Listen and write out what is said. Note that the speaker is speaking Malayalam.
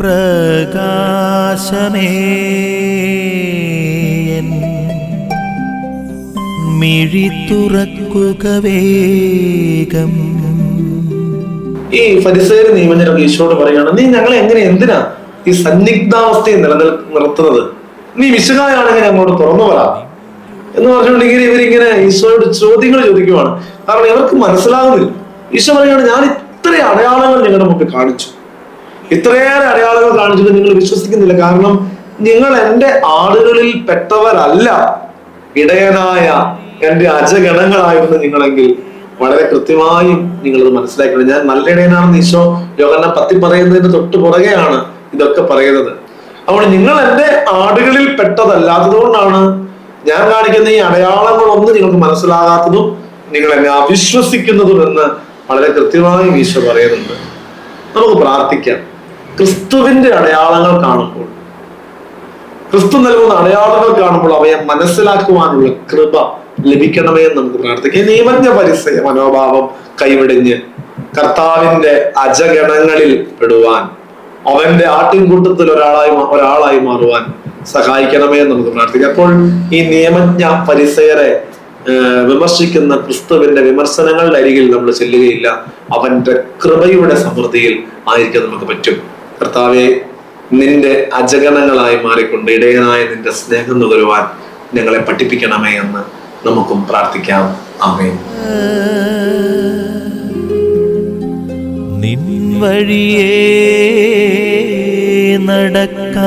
പ്രകാശമേ. മിഴി തുറക്കുക വേഗം. ഈ പരിസര നിയമജനം ഈശോട് പറയുകയാണ് നീ ഞങ്ങളെ എങ്ങനെ എന്തിനാ ഈ സന്നിഗ്ധാവസ്ഥയിൽ നിലനിൽ നിർത്തുന്നത്? നീ വിശുകായാണെങ്കിൽ ഞങ്ങളോട് തുറന്നു പറ. എന്ന് പറഞ്ഞുകൊണ്ടെങ്കിൽ ഇവരിങ്ങനെ ഈശോയോട് ചോദ്യങ്ങൾ ചോദിക്കുവാണ്. കാരണം ഇവർക്ക് മനസ്സിലാകുന്നില്ല ഈശോ പറയുകയാണ് ഞാൻ ഇത്ര അടയാളങ്ങൾ നിങ്ങളുടെ മുമ്പിൽ കാണിച്ചു. ഇത്രയേറെ അടയാളങ്ങൾ കാണിച്ചിട്ട് നിങ്ങൾ വിശ്വസിക്കുന്നില്ല. കാരണം നിങ്ങൾ എന്റെ ആടുകളിൽ പെട്ടവരല്ല. ഇടയനായ എന്റെ അജഗണങ്ങളായിരുന്നു നിങ്ങളെങ്കിൽ. വളരെ കൃത്യമായും നിങ്ങളത് മനസ്സിലാക്കണം ഞാൻ നല്ല ഇടയനാണെന്ന് ഈശോ യോഗന പത്തി പറയുന്നതിന് തൊട്ട് പുറകെയാണ് ഇതൊക്കെ പറയുന്നത്. അതുകൊണ്ട് നിങ്ങൾ എന്റെ ആടുകളിൽ പെട്ടതല്ലാത്തതുകൊണ്ടാണ് ഞാൻ കാണിക്കുന്ന ഈ അടയാളങ്ങളൊന്നും നിങ്ങൾക്ക് മനസ്സിലാകാത്തതും നിങ്ങൾ എന്നെ അവിശ്വസിക്കുന്നതും എന്ന് വളരെ കൃത്യമായും ഈശോ പറയുന്നുണ്ട്. നമുക്ക് പ്രാർത്ഥിക്കാം. ക്രിസ്തുവിന്റെ അടയാളങ്ങൾ കാണുമ്പോൾ ക്രിസ്തു നൽകുന്ന അടയാളങ്ങൾ കാണുമ്പോൾ അവയെ മനസ്സിലാക്കുവാനുള്ള കൃപ ലഭിക്കണമേ എന്ന് നമുക്ക് പ്രാർത്ഥിക്കാം. നിയമജ്ഞ പരിസയ മനോഭാവം കൈവിടിഞ്ഞ് കർത്താവിന്റെ അജഗണങ്ങളിൽ പെടുവാൻ അവന്റെ ആട്ടിൻകൂട്ടത്തിൽ ഒരാളായി ഒരാളായി മാറുവാൻ സഹായിക്കണമേ എന്ന് നമുക്ക് പ്രാർത്ഥിക്കാം. അപ്പോൾ ഈ നിയമജ്ഞ പരിസയരെ വിമർശിക്കുന്ന ക്രിസ്തുവിന്റെ വിമർശനങ്ങളുടെ അരികിൽ നമ്മൾ ചെല്ലുകയില്ല. അവന്റെ കൃപയുടെ സമൃദ്ധിയിൽ ആയിരിക്കാൻ നമുക്ക് പറ്റും. കർത്താവെ നിന്റെ അജഗണങ്ങളായി മാറിക്കൊണ്ട് ഇടയനായ നിന്റെ സ്നേഹം നുകരുവാൻ ഞങ്ങളെ പഠിപ്പിക്കണമേ എന്ന് നമുക്കും പ്രാർത്ഥിക്കാം. അമേ നിൻ വഴിയേ നടക്ക